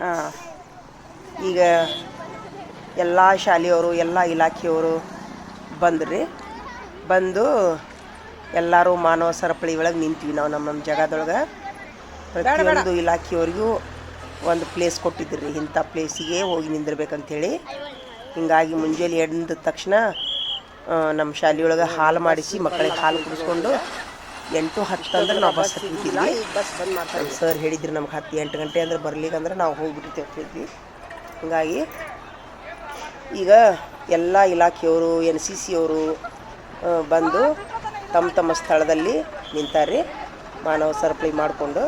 ಹಾಂ. ಈಗ ಎಲ್ಲ ಶಾಲೆಯವರು ಎಲ್ಲ ಇಲಾಖೆಯವರು ಬಂದ್ರಿ. ಬಂದು ಎಲ್ಲರೂ ಮಾನವ ಸರಪಳಿ ಒಳಗೆ ನಿಂತೀವಿ ನಾವು ನಮ್ಮ ನಮ್ಮ ಜಾಗದೊಳಗೆ. ಪ್ರತಿಯೊಂದು ಇಲಾಖೆಯವ್ರಿಗೂ ಒಂದು ಪ್ಲೇಸ್ ಕೊಟ್ಟಿದ್ರಿ ಇಂಥ ಪ್ಲೇಸಿಗೆ ಹೋಗಿ ನಿಂದಿರ್ಬೇಕಂಥೇಳಿ ಹಿಂಗಾಗಿ ಮುಂಜಾನೆ ಎಡ್ದ ತಕ್ಷಣ ನಮ್ಮ ಶಾಲೆಯೊಳಗೆ ಹಾಲು ಮಾಡಿಸಿ ಮಕ್ಕಳಿಗೆ ಹಾಲು ಕುಡಿಸ್ಕೊಂಡು ಎಂಟು ಹತ್ತು ಅಂದ್ರೆ ನಾವು ಬಸ್ ಹತ್ತಿರ್ತೀವಿ ಬಸ್ ಬಂದ್ ಮಾಡ್ತಾರೆ ನಮ್ಮ ಸರ್ ಹೇಳಿದ್ರು ನಮ್ಗೆ ಹತ್ತು ಎಂಟು ಗಂಟೆ ಅಂದ್ರೆ ಬರ್ಲಿಕ್ಕಂದ್ರೆ ನಾವು ಹೋಗ್ಬಿಟ್ಟಿರ್ತೀವಿ ಹೀಗಾಗಿ ಈಗ ಎಲ್ಲ ಇಲಾಖೆಯವರು ಎನ್ ಸಿ ಸಿ ಅವರು ಬಂದು ತಮ್ಮ ತಮ್ಮ ಸ್ಥಳದಲ್ಲಿ ನಿಂತಾರೆ ಮಾನವ ಸರಪಳಿ ಮಾಡಿಕೊಂಡು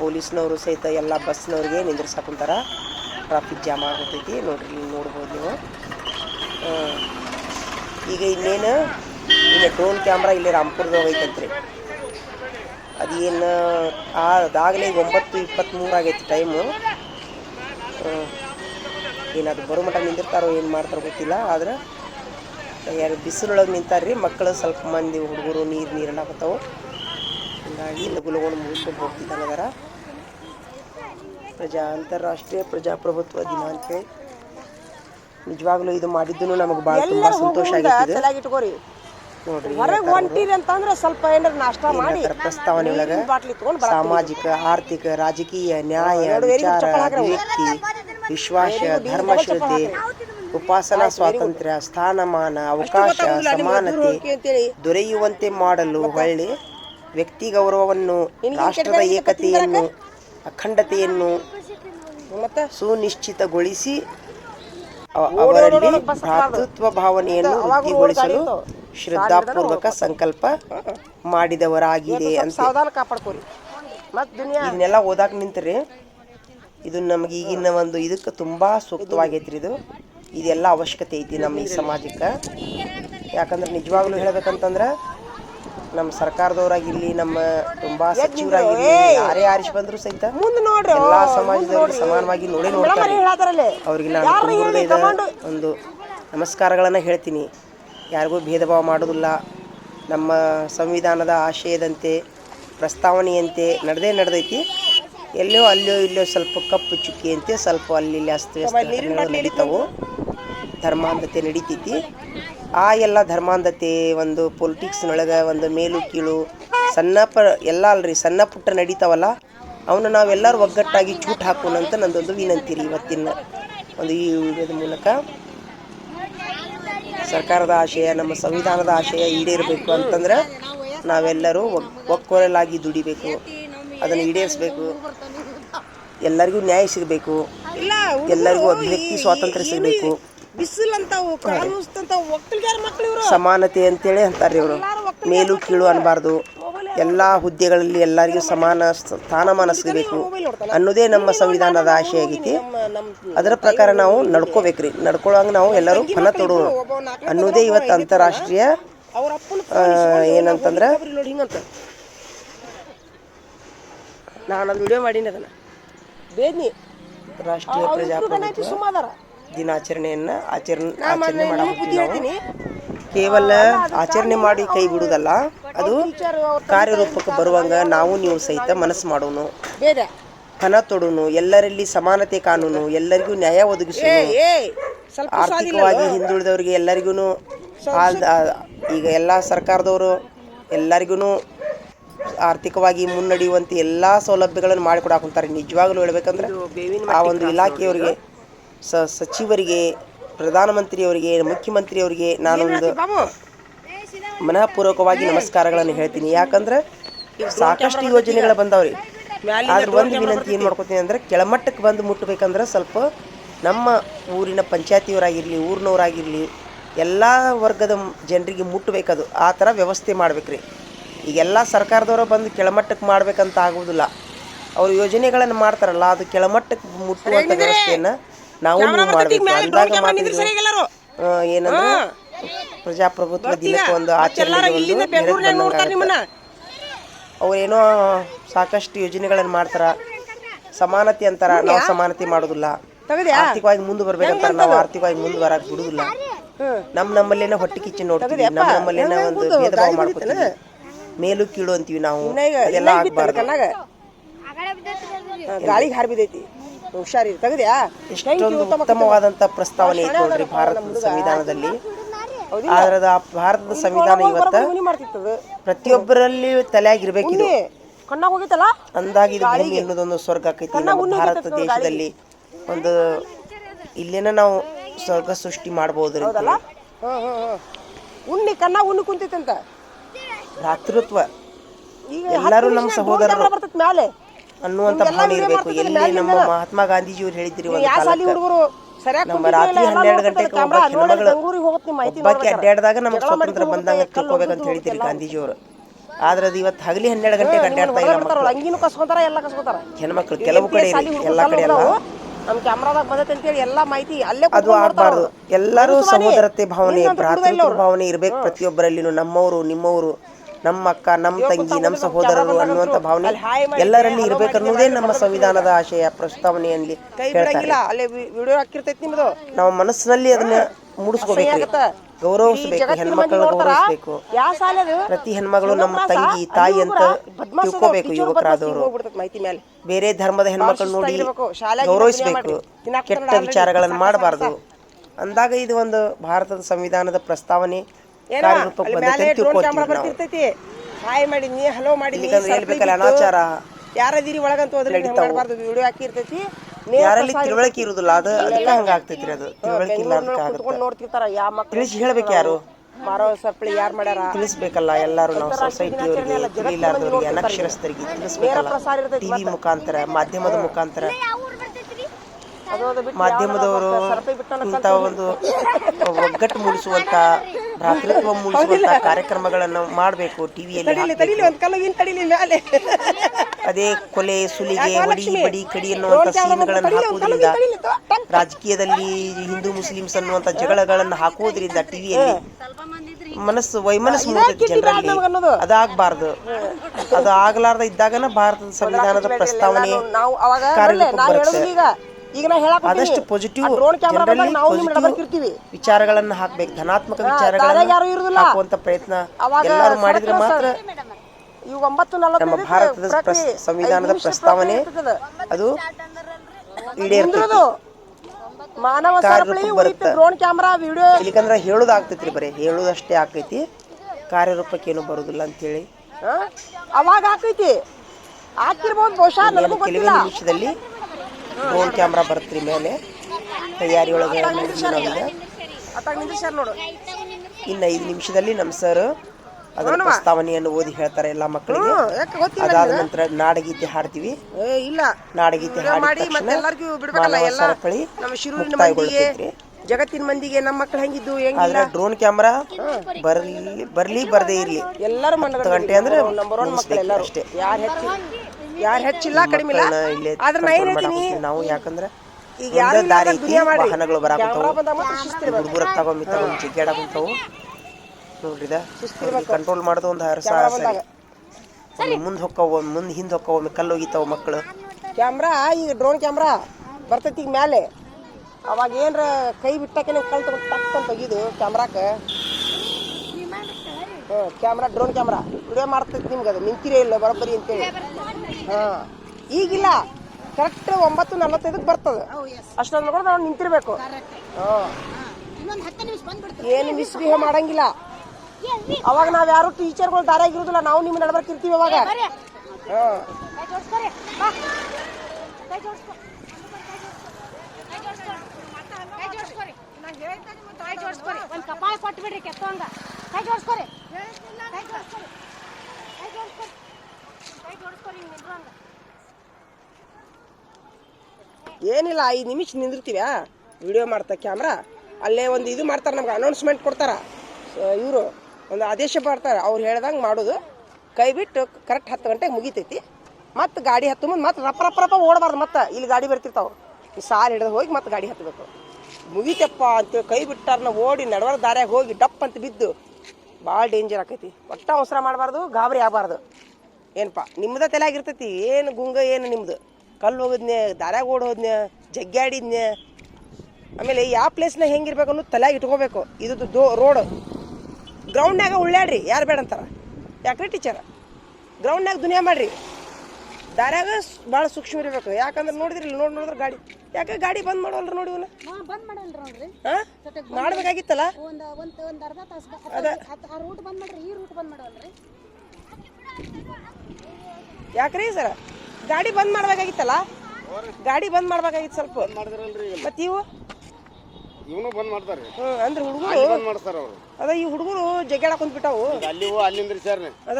ಪೊಲೀಸ್ನವರು ಸಹಿತ ಎಲ್ಲ ಬಸ್ನವ್ರಿಗೆ ನಿಂದ್ರಿಸಾಕೊಂತಾರ. Traffic jam ಆಗುತ್ತೈತಿ. ನೋಡಿರಿ ನೋಡ್ಬೋದು ನೀವು. ಈಗ ಇನ್ನೇನು? ಇನ್ನು ಡ್ರೋನ್ ಕ್ಯಾಮ್ರಾ ಇಲ್ಲಿ ರಾಮ್ಪುರದಾಗ ಐತಂತ್ರಿ ಅದೇನು ಅದಾಗಲೇ ಈಗ ಒಂಬತ್ತು ಇಪ್ಪತ್ತ್ಮೂರು ಆಗೈತಿ ಟೈಮು ಏನದು ಬರೋ ಮಟ್ಟ ನಿಂದಿರ್ತಾರೋ ಏನು ಮಾಡ್ತಾರೋ ಗೊತ್ತಿಲ್ಲ ಆದ್ರೆ ಯಾರು ಬಿಸಿಲೊಳಗೆ ನಿಂತಾರ್ರಿ ಮಕ್ಕಳು ಸ್ವಲ್ಪ ಮಂದಿ ಹುಡುಗರು ನೀರು ನೀರೆಲ್ಲ ಬರ್ತಾವೆ ಹೀಗಾಗಿ ಲಗು ಮುಗಿಸ್ಕೊಂಡು ಹೋಗ್ತಿದ್ದಾನೆ ಅದರ. ಪ್ರಜಾ ಅಂತಾರಾಷ್ಟ್ರೀಯ ಪ್ರಜಾಪ್ರಭುತ್ವ ದಿನ ಅಂತೇಳಿ. ನಿಜವಾಗ್ಲೂ ಇದು ಮಾಡಿದ್ದು ನಮಗೆ ಭಾಳ ತುಂಬ ಸಂತೋಷ ನೋಡ್ರಿ ಹೊರಗೆ ಹೊಂಟಿರಿ ಅಂತಂದ್ರೆ ಸ್ವಲ್ಪ ಏನಾರ ನಾಷ್ಟ ಮಾಡಿ ಪ್ರಸ್ತಾವನೆ ಒಳಗೆ ಬಾಟ್ಲಿ ತಗೊಂಡ್ ಸಾಮಾಜಿಕ ಆರ್ಥಿಕ ರಾಜಕೀಯ ನ್ಯಾಯ ವಿಚಾರ ಅಭಿವ್ಯಕ್ತಿ ವಿಶ್ವಾಸ ಧರ್ಮಶ್ರದ್ಧೆ ಉಪಾಸನಾ ಸ್ವಾತಂತ್ರ್ಯ ಸ್ಥಾನಮಾನ ಅವಕಾಶ ಸಮಾನತೆ ದೊರೆಯುವಂತೆ ಮಾಡಲು ಹೊಳ್ಳಿ ವ್ಯಕ್ತಿ ಗೌರವವನ್ನು ರಾಷ್ಟ್ರದ ಏಕತೆಯನ್ನು ಅಖಂಡತೆಯನ್ನು ಮತ್ತೆ ಸುನಿಶ್ಚಿತಗೊಳಿಸಿ ಅವ- ಅವರಲ್ಲಿ ಭ್ರಾತೃತ್ವ ಭಾವನೆಯನ್ನು ವೃದ್ಧಿಗೊಳಿಸಲು ಶ್ರದ್ಧಾಪೂರ್ವಕ ಸಂಕಲ್ಪ ಮಾಡಿದವರಾಗಿದೆ ಅಂತ. ಸಾವಧಾನ ಕಾಪಾಡ್ಕೋರಿ. ದುನಿಯಾ. ಇದನ್ನೆಲ್ಲ ಓದಾಕ ನಿಂತ್ರಿ. ಇದು ನಮಗೆ ಈಗಿನ ಒಂದು ಇದಕ್ಕೆ ತುಂಬ ಸೂಕ್ತವಾಗೈತ್ರಿ ಇದು. ಇದೆಲ್ಲ ಅವಶ್ಯಕತೆ ಐತಿ ನಮ್ಮ ಈ ಸಮಾಜಕ್ಕೆ. ಯಾಕಂದ್ರೆ ನಿಜವಾಗ್ಲೂ ಹೇಳ್ಬೇಕಂತಂದ್ರೆ ನಮ್ಮ ಸರ್ಕಾರದವರಾಗಿರ್ಲಿ ನಮ್ಮ ತುಂಬಾ ಸಚಿವರಾಗಿರ್ಲಿ ಯಾರೇ ಆರಿಸಿ ಬಂದ್ರು ಸಹಿತ ಮುಂದೆ ನೋಡ್ರಿ. ಎಲ್ಲಾ ಸಮಾಜದವ್ರಿಗೆ ಸಮಾನವಾಗಿ ನೋಡಿ ನೋಡ್ತಾರೆ. ಅವರಿಗೆ ನಾನು ಒಂದು ನಮಸ್ಕಾರಗಳನ್ನು ಹೇಳ್ತೀನಿ. ಯಾರಿಗೂ ಭೇದ ಭಾವ ಮಾಡೋದಿಲ್ಲ. ನಮ್ಮ ಸಂವಿಧಾನದ ಆಶಯದಂತೆ ಪ್ರಸ್ತಾವನೆಯಂತೆ ನಡೆದೇ ನಡೆದೈತಿ. ಎಲ್ಲೋ ಅಲ್ಲೋ ಇಲ್ಲೋ ಸ್ವಲ್ಪ ಕಪ್ಪು ಚುಕ್ಕಿ ಅಂತೆ ಸ್ವಲ್ಪ ಅಲ್ಲಿ ಇಲ್ಲಿ ಅಸ್ತವ್ಯಸ್ತ ಘಟನೆಗಳು ನಡೀತಾವು. ಧರ್ಮಾಂಧತೆ ನಡೀತೈತಿ. ಆ ಎಲ್ಲ ಧರ್ಮಾಂಧತೆ ಒಂದು ಪೊಲಿಟಿಕ್ಸ್ನೊಳಗೆ ಒಂದು ಮೇಲು ಕೀಳು ಸಣ್ಣ ಪ ಎಲ್ಲ ಅಲ್ರಿ ಸಣ್ಣ ಪುಟ್ಟ ನಡೀತಾವಲ್ಲ. ಅವನ್ನ ನಾವೆಲ್ಲರೂ ಒಗ್ಗಟ್ಟಾಗಿ ಚೂಟ್ ಹಾಕೋಣ ಅಂತ ನಂದೊಂದು ವಿನಂತಿ ರೀ ಇವತ್ತಿನ ಒಂದು ಈ ವಿಡಿಯೋದ ಮೂಲಕ. ಸರ್ಕಾರದ ಆಶಯ ನಮ್ಮ ಸಂವಿಧಾನದ ಆಶಯ ಈಡೇರಬೇಕು ಅಂತಂದ್ರೆ ನಾವೆಲ್ಲರೂ ಒಕ್ಕೊರಲಾಗಿ ದುಡಿಬೇಕು ಅದನ್ನು ಈಡೇರಿಸಬೇಕು. ಎಲ್ಲರಿಗೂ ನ್ಯಾಯ ಸಿಗಬೇಕು. ಇಲ್ಲ ಎಲ್ಲರಿಗೂ ಅಭಿವ್ಯಕ್ತಿ ಸ್ವಾತಂತ್ರ್ಯ ಸಿಗಬೇಕು. ಸಮಾನತೆ ಅಂತೇಳಿ ಅಂತಾರೆ ಇವರು. ಮೇಲು ಕೀಳು ಅನ್ಬಾರ್ದು. ಎಲ್ಲ ಹುದ್ದೆಗಳಲ್ಲಿ ಎಲ್ಲರಿಗೂ ಸಮಾನ ಸ್ಥಾನಮಾನ ಸಿಗಬೇಕು ಅನ್ನೋದೇ ನಮ್ಮ ಸಂವಿಧಾನದ ಆಶೆ ಆಗೈತಿ. ಅದರ ಪ್ರಕಾರ ನಾವು ನಡ್ಕೋಬೇಕ್ರಿ. ನಡ್ಕೊಳ್ಳೋಂಗ ನಾವು ಎಲ್ಲರೂ ಫಲ ತೊಡೋಣ ಅನ್ನೋದೇ ಇವತ್ತು ಅಂತಾರಾಷ್ಟ್ರೀಯ ಏನಂತಂದ್ರೆ ನಾನು ವಿಡಿಯೋ ಮಾಡೀನಿ ಅದನ್ನ. ರಾಷ್ಟ್ರೀಯ ಪ್ರಜಾಪ್ರಭುತ್ವ ದಿನಾಚರಣೆಯನ್ನು ಆಚರಣೆ ಆಚರಣೆ ಹೇಳ್ತೀನಿ. ಕೇವಲ ಆಚರಣೆ ಮಾಡಿ ಕೈ ಬಿಡುವುದಲ್ಲ ಅದು ಕಾರ್ಯರೂಪಕ್ಕೆ ಬರುವಂಗ ನಾವು ನೀವು ಸಹಿತ ಮನಸ್ಸು ಮಾಡೋನು. ಹಣ ತೊಡೋನು ಎಲ್ಲರಲ್ಲಿ ಸಮಾನತೆ ಕಾನೂನು ಎಲ್ಲರಿಗೂ ನ್ಯಾಯ ಒದಗಿಸಿ ಆರ್ಥಿಕವಾಗಿ ಹಿಂದುಳಿದವ್ರಿಗೆ ಎಲ್ಲರಿಗೂ ಈಗ ಎಲ್ಲ ಸರ್ಕಾರದವರು ಎಲ್ಲರಿಗೂ ಆರ್ಥಿಕವಾಗಿ ಮುನ್ನಡೆಯುವಂತೆ ಎಲ್ಲ ಸೌಲಭ್ಯಗಳನ್ನು ಮಾಡಿಕೊಡಾಕೊಂತಾರೆ. ನಿಜವಾಗ್ಲೂ ಹೇಳ್ಬೇಕಂದ್ರೆ ಆ ಒಂದು ಇಲಾಖೆಯವರಿಗೆ ಸ ಸಚಿವರಿಗೆ ಪ್ರಧಾನಮಂತ್ರಿಯವರಿಗೆ ಮುಖ್ಯಮಂತ್ರಿಯವರಿಗೆ ನಾನೊಂದು ಒಂದು ಮನಃಪೂರ್ವಕವಾಗಿ ನಮಸ್ಕಾರಗಳನ್ನು ಹೇಳ್ತೀನಿ. ಯಾಕಂದ್ರೆ ಸಾಕಷ್ಟು ಯೋಜನೆಗಳು ಬಂದಾವ್ರಿ. ಆದ್ರೆ ಒಂದು ವಿನಂತಿ ಏನು ಮಾಡ್ಕೊತೀನಿ ಅಂದ್ರೆ ಕೆಳಮಟ್ಟಕ್ಕೆ ಬಂದು ಮುಟ್ಟಬೇಕಂದ್ರೆ ಸ್ವಲ್ಪ ನಮ್ಮ ಊರಿನ ಪಂಚಾಯತಿಯವರಾಗಿರಲಿ ಊರಿನವರಾಗಿರಲಿ ಎಲ್ಲ ವರ್ಗದ ಜನರಿಗೆ ಮುಟ್ಟಬೇಕದು ಆ ಥರ ವ್ಯವಸ್ಥೆ ಮಾಡ್ಬೇಕ್ರಿ. ಈಗೆಲ್ಲ ಸರ್ಕಾರದವರು ಬಂದು ಕೆಳಮಟ್ಟಕ್ಕೆ ಮಾಡ್ಬೇಕಂತ ಆಗೋದಿಲ್ಲ ಅವ್ರು ಯೋಜನೆಗಳನ್ನು ಮಾಡ್ತಾರಲ್ಲ ಅದು ಕೆಳಮಟ್ಟಕ್ಕೆ ಮುಟ್ಟುವಂಥ ವ್ಯವಸ್ಥೆಯನ್ನು ನಾವು ಏನಂದ್ರೆ ಪ್ರಜಾಪ್ರಭುತ್ವ ದಿನಕ್ಕೆ ಒಂದು ಆಚರಣೆ ಇಲ್ಲಿಂದ ಬೆಂಗಳೂರಿನಾಗ ನೋಡ್ತಾರ ನಿಮ್ಮನ್ನ. ಅವ್ರೇನೋ ಸಾಕಷ್ಟು ಯೋಜನೆಗಳನ್ನು ಮಾಡ್ತಾರ. ಸಮಾನತೆ ಅಂತಾರ. ನಾವು ಸಮಾನತೆ ಮಾಡೋದಿಲ್ಲ. ತೆಗದ್ಯಾ? ಆರ್ಥಿಕವಾಗಿ ಮುಂದೆ ಬರ್ಬೇಕಂತಾರ ನಾವು ಆರ್ಥಿಕವಾಗಿ ಮುಂದೆ ಬರಕ್ ಬಿಡುದಿಲ್ಲ. ನಮ್ ನಮ್ಮಲ್ಲೇನ ಹೊಟ್ಟೆ ಕಿಚ್ಚಿ ನೋಡ್ತೀವಿ. ನಮ್ಮ ನಮ್ಮಲ್ಲೇನ ಒಂದು ಭೇದ ಭಾವ ಮಾಡ್ಕೊತೀವಿ. ಮೇಲು ಕೀಳು ಅಂತೀವಿ ನಾವು. ಎಲ್ಲ ಆಗ್ಬಾರ್ದು. ಗಾಳಿಗೆ ಹಾರ್ ಬಿದ್ದೈತಿ. ಹುಷಾರಿ ತೆಗದ್ಯಾ? ಇಷ್ಟೊಂದು ಉತ್ತಮವಾದಂತ ಪ್ರಸ್ತಾವನೆ ಐತೆ ನೋಡ್ರಿ ಭಾರತದ ಸಂವಿಧಾನದಲ್ಲಿ. ಆದ್ರೆ ಆ ಭಾರತದ ಸಂವಿಧಾನ ಇವತ್ತ ಪ್ರತಿಯೊಬ್ಬರಲ್ಲಿ ತಲೆಯಾಗಿರ್ಬೇಕು ಇದು ಕಣ್ಣಾಗ ಹೋಗಿತ್ತಲ್ಲ? ಅಂದಾಗ ಇದು ಭೂಮಿ ಅನ್ನೋದೊಂದು ಸ್ವರ್ಗ ಆಕೈತಿ ನಮ್ಮ ಭಾರತ ದೇಶದಲ್ಲಿ. ಒಂದು ಇಲ್ಲೇನ ನಾವು ಸ್ವರ್ಗ ಸೃಷ್ಟಿ ಮಾಡಬಹುದು ಉಣ್ಣಿ ಕಣ್ಣ ಉಣ್ಣಿ ಕುಂತೈತಂತ ಭ್ರಾತೃತ್ವ. ಈಗ ಎಲ್ಲರೂ ನಮ್ಮ ಸಹೋದರರು ಬರ್ತೈತಿ ಮ್ಯಾಲೆ. ಅನ್ನುವಂತ ಭಾವನೆ ಇರಬೇಕು. ಎಲ್ಲಿ ನಮ್ಮ ಮಹಾತ್ಮ ಗಾಂಧೀಜಿಯವರು ಹೇಳಿದ್ರಿ ಒಂದು ಕಾಲಕ್ಕೆ? ನಮ್ಮ ರಾತ್ರಿ ಹನ್ನೆರಡು ಗಂಟೆಗೆ ಒಬ್ಬ ಹೆಣ್ಮಗಳು ಮಾಹಿತಿ ಒಬ್ಬಾಕಿ ಅಡ್ಡಾಡ್ದಾಗ ನಮ್ಗೆ ಸ್ವತಂತ್ರ ಬಂದಂಗ ತಿಳ್ಕೊಬೇಕಂತ ಹೇಳಿದ್ರಿ ಗಾಂಧೀಜಿಯವರು. ಆದ್ರೆ ಅದು ಇವತ್ತು ಹಗಲಿ ಹನ್ನೆರಡು ಗಂಟೆಗೆ ಅಡ್ಡಾಡ್ತಾ ಇಲ್ಲ ಮಕ್ಕಳು ಅಂಗಿನೂ ಕಸ್ಕೊಂತಾರ ಎಲ್ಲ ಕಸ್ಕೊಂತಾರ. ಹೆಣ್ಮಕ್ಳು ಕೆಲವು ಕಡೆ ಎಲ್ಲ ಎಲ್ಲಾ ಕಡೆ ಅಲ್ಲ. ನಮ್ಮ ಕ್ಯಾಮ್ರಾದಾಗ ಬಂದೈತೆ ಅಂತೇಳಿ ಎಲ್ಲ ಮಾಹಿತಿ ಅಲ್ಲೇ ಅದು ಆಗ್ಬಾರ್ದು. ಎಲ್ಲರೂ ಸಹೋದರತೆ ಭಾವನೆ ಭ್ರಾತೃತ್ವ ಭಾವನೆ ಇರ್ಬೇಕು ಪ್ರತಿಯೊಬ್ಬರಲ್ಲಿನೂ ನಮ್ಮವರು ನಿಮ್ಮವರು. ನಮ್ಮ ಅಕ್ಕ ನಮ್ಮ ತಂಗಿ ನಮ್ಮ ಸಹೋದರರು ಅನ್ನುವಂಥ ಭಾವನೆ ಎಲ್ಲರಲ್ಲಿ ಇರ್ಬೇಕನ್ನೋದೇ ನಮ್ಮ ಸಂವಿಧಾನದ ಆಶಯ ಪ್ರಸ್ತಾವನೆಯಲ್ಲಿ ನಾವು ಮನಸ್ಸಿನಲ್ಲಿ ಅದನ್ನ ಮೂಡಿಸ್ಕೋಬೇಕು ಗೌರವಿಸಬೇಕು ಹೆಣ್ಮಕ್ಳು ಗೌರವಿಸಬೇಕು. ಪ್ರತಿ ಹೆಣ್ಮಗಳು ನಮ್ಮ ತಂಗಿ ತಾಯಿ ಅಂತ ತಿಳ್ಕೋಬೇಕು ಯುವಕರಾದವರು. ಬೇರೆ ಧರ್ಮದ ಹೆಣ್ಮಕ್ಳು ನೋಡಿ ಗೌರವಿಸ್ಬೇಕು. ಕೆಟ್ಟ ವಿಚಾರಗಳನ್ನು ಮಾಡಬಾರ್ದು. ಅಂದಾಗ ಇದು ಒಂದು ಭಾರತದ ಸಂವಿಧಾನದ ಪ್ರಸ್ತಾವನೆ. ಬರ್ತಿರ್ತೈತಿ. ಹಾಯ್ ಮಾಡಿದ್ನಿ ಹಲೋ ಮಾಡಿ ಅನಾಚಾರ. ಯಾರದಿರಿ ಒಳಗಂತ ಹೋದ್ರೆ ಮಾಡಬಾರ್ದು ಮಾಡ್ಬಾರ್ದು ವಿಡಿಯೋ ಹಾಕಿರ್ತೈತಿ. ಯಾರಲ್ಲಿ ತಿಳುವಳಿಕೆ ಇರುದಿಲ್ಲ ಅದು ಅದಕ್ಕೆ ಹಂಗ ಆಗ್ತೈತಿ ಅದು. ತಿಳುವಳಿಕೆ ಇಲ್ಲ ಅದಕ್ಕೆ ನೋಡ್ತಿರ್ತಾರ ಯಾ ಮಕ್ಕಳು ತಿಳಿಸಿ ಹೇಳ್ಬೇಕು ಯಾರು? ಮಾರೋ ಸಪ್ಳಿ ಯಾರ್ ಮಾಡ್ಯಾರ? ತಿಳಿಸ್ಬೇಕಲ್ಲ ಎಲ್ಲರೂ ನಾವು ಸೊಸೈಟಿಯವರಿಗೆ ತಿಳಿಲಾರ್ದವರಿಗೆ ಅನಕ್ಷರಸ್ಥರಿಗೆ ತಿಳಿಸ್ಬೇಕಲ್ಲ. ಟಿವಿ ಮುಖಾಂತರ ಮಾಧ್ಯಮದ ಮುಖಾಂತರ. ಮಾಧ್ಯಮದವರು ಇಂತ ಇಂಥ ಒಂದು ಒಗ್ಗಟ್ಟು ಮೂಡಿಸುವಂತ ಭ್ರಾತೃತ್ವ ಮೂಡಿಸುವಂತ ಕಾರ್ಯಕ್ರಮಗಳನ್ನು ಮಾಡಬೇಕು ಟಿವಿಯಲ್ಲಿ ಅದೇ ಕೊಲೆ ಸುಲಿಗೆ ಹೊಡಿ ಬಡಿ ಕಡಿ ಅನ್ನುವಂತ ಸೀನ್ಗಳನ್ನು ಹಾಕುವುದರಿಂದ ರಾಜಕೀಯದಲ್ಲಿ ಹಿಂದೂ ಮುಸ್ಲಿಮ್ಸ್ ಅನ್ನುವಂತ ಜಗಳಗಳನ್ನು ಹಾಕುವುದರಿಂದ ಟಿವಿಯಲ್ಲಿ ಮನಸ್ಸು ವೈಮನಸ್ಸು ಮೂಡುತ್ತೆ ಜನರಲ್ಲಿ. ಅದಾಗಬಾರ್ದು. ಅದು ಆಗ್ಲಾರ್ದ ಇದ್ದಾಗನ ಭಾರತದ ಸಂವಿಧಾನದ ಪ್ರಸ್ತಾವನೆ ಕಾರ್ಯರೂಪಕ್ಕೆ ಬರುತ್ತೆ. ಈಗ ನಾ ಹೇಳಕ್ ಆದಷ್ಟು ಪಾಸಿಟಿವ್ ಡ್ರೋನ್ ಕ್ಯಾಮೆರಾ ಬಂದಾಗ ನಾವು ನಿಮ್ಮ ಬರ್ತಿರ್ತೀವಿ ವಿಚಾರಗಳನ್ನು ಹಾಕ್ಬೇಕು. ಧನಾತ್ಮಕ ವಿಚಾರಗಳನ್ನು ಯಾರು ಇರೋದಿಲ್ಲ. ಹಾಕುವಂತ ಪ್ರಯತ್ನ ಎಲ್ಲರೂ ಮಾಡಿದ್ರೆ ಮಾತ್ರ ಈಗ ಒಂಬತ್ತು ನಮ್ಮ ಭಾರತದ ಸಂವಿಧಾನದ ಪ್ರಸ್ತಾವನೆ ಅದು ಈಡೇರ್ತದೆ. ಮಾನವ ಸರಪಳಿ ಬರುತ್ತೆ. ಡ್ರೋನ್ ಕ್ಯಾಮ್ರಾ ವಿಡಿಯೋ ಇಲ್ಲಿಕಂದ್ರೆ ಹೇಳೋದು ರೀ ಬರೀ. ಹೇಳೋದಷ್ಟೇ ಆಗ್ತೈತಿ ಕಾರ್ಯರೂಪಕ್ಕೆ ಏನು ಬರೋದಿಲ್ಲ ಅಂತೇಳಿ. ಅವಾಗ ಆಗ್ತೈತಿ ಆಗ್ತಿರ್ಬೋದು ಬಹುಶಃ ನನಗೂ ಕೆಲವೇ ಗೊತ್ತಿಲ್ಲ. ನಿಮಿಷದಲ್ಲಿ ಡ್ರೋನ್ ಕ್ಯಾಮ್ರಾ ಬರುತ್ತೆ ಮೇಲೆ. ತಯಾರಿ ಒಳಗೆ ಇನ್ನು ಐದು ನಿಮಿಷದಲ್ಲಿ ನಮ್ಮ ಸರ್ ಅದರ ಪ್ರಸ್ತಾವನೆಯನ್ನು ಓದಿ ಹೇಳ್ತಾರೆ ಎಲ್ಲ ಮಕ್ಕಳಿಗೆ. ಅದಾದ ನಂತರ ನಾಡಗೀತೆ ಹಾಡ್ತೀವಿ. ಇಲ್ಲ. ನಾಡಗೀತೆ ಹಾಡಿ ಸರಪಳಿ ಜಗತ್ತಿನ ಮಂದಿಗೆ ನಮ್ಮ ಮಕ್ಕಳು ಹೆಂಗಿದ್ದು ಆದ್ರೆ ಡ್ರೋನ್ ಕ್ಯಾಮ್ರಾ ಬರ್ಲಿ ಬರ್ಲಿ ಬರ್ದೇ ಇರ್ಲಿ. ಎಲ್ಲರೂ ಗಂಟೆ ಅಂದ್ರೆ ನಂಬರ್ ಒನ್ ಮಕ್ಕಳು ಎಲ್ಲರೂ ಅಷ್ಟೇ. ಯಾರು ಹೆಚ್ಚು ಯಾರು ಹೆಚ್ಚಿಲ್ಲ ಕಡಿಮೆ ಇಲ್ಲ. ಆದ್ರೆ ನಾ ಏನ್ ಹೇಳ್ತೀನಿ ನಾವು. ಯಾಕಂದ್ರೆ ಈಗ ಯಾರು ದಾರಿ ಇಲ್ಲ ಐತಿ ದುನಿಯಾ ಮಾಡ್ರಿ ವಾಹನಗಳು ಕ್ಯಾಮ್ರಾ ಬರಾಕತ್ತಾವು ಬಂದಾಗ ಮಾತ್ರ ಶಿಸ್ತಿರ್ಬೇಕು ಹುಡುಗರ ತಗೊಂಡ್ ತಗೊಂಡ್ ಜಿಗ್ಗಾಡಕುಂತಾವು ನೋಡ್ರಿದ? ಕಂಟ್ರೋಲ್ ಮಾಡೋದು ಒಂದು ಹರ ಮುಂದ ಮುಂದೆ ಹೊಕ್ಕವು ಮುಂದೆ ಹಿಂದೆ ಹೊಕ್ಕವು ಒಮ್ಮೆ ಕಲ್ಲು ಹೋಗಿತಾವ ಮಕ್ಕಳು ಕ್ಯಾಮ್ರಾ ಈಗ ಡ್ರೋನ್ ಕ್ಯಾಮ್ರಾ ಬರ್ತೈತಿ ಈಗ ಮ್ಯಾಲೆ. ಅವಾಗ ಏನ್ರ ಕೈ ಬಿಟ್ಟಾಕೆ ನೀವು ಕಲ್ ತಗೊಂಡು ಟಕ್ ಅಂತ ತೆಗಿದು ಕ್ಯಾಮ್ರಾಕ. ಹ್ಞೂ ಕ್ಯಾಮ್ರಾ ಡ್ರೋನ್ ಕ್ಯಾಮ್ರಾ. ವಿಡಿಯೋ ಮಾಡ್ತೈತಿ ನಿಮ್ಗೆ ಅದು. ನಿಂತಿರೇ ಇಲ್ಲ ಬರೋಬ್ಬರಿ ಅಂತೇಳಿ. ಹಾಂ. ಈಗಿಲ್ಲ. ಕರೆಕ್ಟ್ ಒಂಬತ್ತು ನಲವತ್ತೈದಕ್ಕೆ ಬರ್ತದೆ. ಅಷ್ಟೊಂದು ಕೂಡ ನಾವು ನಿಂತಿರ್ಬೇಕು. ಏನು ಮಿಸ್ಬಿಹೇವ್ ಮಾಡಂಗಿಲ್ಲ. ಅವಾಗ ನಾವ್ ಯಾರು ಟೀಚರ್ಗಳು ದಾರಿಯಾಗಿರೋದಿಲ್ಲ ನಾವು ನಿಮ್ಮ ನಡ್ಬರ್ಕ್ ಇರ್ತೀವಿ ಅವಾಗ. ಹಾಂ. ಕೈ ಜೋಡಿಸ್ಕೊರಿ. ಒಂದು ಕಪಾಳ ಕೊಟ್ಟು ಬಿಡ್ರಿ ಕೆತ್ತವಂಗ ಕೈ ಜೋಡಿಸ್ಕೊರಿ. ಕೈ ಜೋಡಿಸ್ಕೊರಿ. ಕೈ ಜೋಡಿಸ್ಕೊರಿ ಕೈ ಜೋಡಿಸ್ಕೊರಿ ಹಿಂಗೆ ನಿಂದ್ರಂಗ ಏನಿಲ್ಲ, ಐದು ನಿಮಿಷ ನಿಂದಿರ್ತೀವ್ಯಾ ವಿಡಿಯೋ ಮಾಡ್ತಾ ಕ್ಯಾಮ್ರಾ? ಅಲ್ಲೇ ಒಂದು ಇದು ಮಾಡ್ತಾರೆ, ನಮ್ಗೆ ಅನೌನ್ಸ್ಮೆಂಟ್ ಕೊಡ್ತಾರ. ಇವರು ಒಂದು ಆದೇಶ ಮಾಡ್ತಾರೆ, ಅವ್ರು ಹೇಳ್ದಂಗೆ ಮಾಡೋದು. ಕೈ ಬಿಟ್ಟು ಕರೆಕ್ಟ್ ಹತ್ತು ಗಂಟೆಗೆ ಮುಗಿತೈತಿ. ಮತ್ತೆ ಗಾಡಿ ಹತ್ತು ಮುಂದೆ ಮತ್ತೆ ರಪ್ಪ ರಪ್ಪ ರಪ್ಪ ಓಡಬಾರ್ದು ಮತ್ತೆ. ಇಲ್ಲಿ ಗಾಡಿ ಬರ್ತಿರ್ತಾವೆ. ಸಾಲ ಹಿಡಿದು ಹೋಗಿ ಮತ್ತೆ ಗಾಡಿ ಹತ್ತಬೇಕು ಮುಗಿತಪ್ಪ ಅಂತ ಕೈ ಬಿಟ್ಟಾರನ್ನ ಓಡಿ ನಡವರ ದಾರ್ಯಾಗ ಹೋಗಿ ಡಪ್ ಅಂತ ಬಿದ್ದು ಭಾಳ ಡೇಂಜರ್ ಆಕೈತಿ. ಒಟ್ಟ ಅವಸರ ಮಾಡಬಾರ್ದು, ಗಾಬರಿ ಆಗಬಾರ್ದು. ಏನಪ್ಪ ನಿಮ್ದ ತಲೆಯಾಗಿರ್ತೈತಿ ಏನು ಗುಂಗ ಏನು ನಿಮ್ಮದು ಕಲ್ಲು ಹೋಗೋದ್ನೆ ದಾರ್ಯಾಗ ಓಡ್ ಹೋದ್ನೆ ಜಗ್ಗಾಡಿದ್ನೆ ಆಮೇಲೆ ಯಾವ ಪ್ಲೇಸ್ನ ಹೆಂಗಿರ್ಬೇಕು ಅನ್ನೋದು ತಲೆಯಾಗಿ ಇಟ್ಕೋಬೇಕು. ಇದು ದೋ ರೋಡ್ ಗ್ರೌಂಡ್ನಾಗ ಉಳ್ಳಾಡ್ರಿ ಯಾರು ಬೇಡ ಅಂತಾರ? ಯಾಕ್ರಿ ಟೀಚರ್ ಗ್ರೌಂಡ್ನಾಗ ದುನಿಯಾ ಮಾಡ್ರಿ. ದಾರ್ಯಾಗ ಭಾಳ ಸೂಕ್ಷ್ಮ ಇರಬೇಕು. ಯಾಕಂದ್ರೆ ನೋಡಿದ್ರಿ ನೋಡಿ ನೋಡಿದ್ರೆ ಗಾಡಿ. ಯಾಕೆ ಗಾಡಿ ಬಂದ್ ಮಾಡೋಲ್ರಿ ನೋಡಿ ಇವನ್ನ ಮಾಡ್ಬೇಕಾಗಿತ್ತಲ್ಲ? ಒಂದ್ ಯಾಕ್ರಿ ಸರ? ಗಾಡಿ ಬಂದ್ ಮಾಡ್ಬೇಕಾಗಿತ್ತಲ್ಲ? ಗಾಡಿ ಬಂದ್ ಮಾಡ್ಬೇಕಾಗಿತ್ತು ಸ್ವಲ್ಪ. ಮತ್ತೆ ಇವು? ಇವನು ಬಂದ್ ಮಾಡ್ತಾರೆ ಅಂದ್ರೆ ಹುಡುಗರು. ಬಂದ್ ಮಾಡ್ತಾರ ಅವರು. ಅದ ಈ ಹುಡುಗರು ಜಗ್ಗಾಡ ಕುಂತ್ಬಿಟ್ಟಾವು. ಬಿಟ್ಟಾವು ಅಲ್ಲಿ ಹೋ ಅಲ್ಲಿಂದ್ರಿ ಸರ್. ಅದ.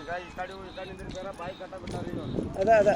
ಈಗ ಈ ಕಡೆ ಈ ಕಡೆ ನಿಂದ್ರಿ ಸರ್. ಬಾಯಿ ಕಟ್ಟ ಬಿಟ್ಟಾರ ಈಗ ಅದ ಅದ.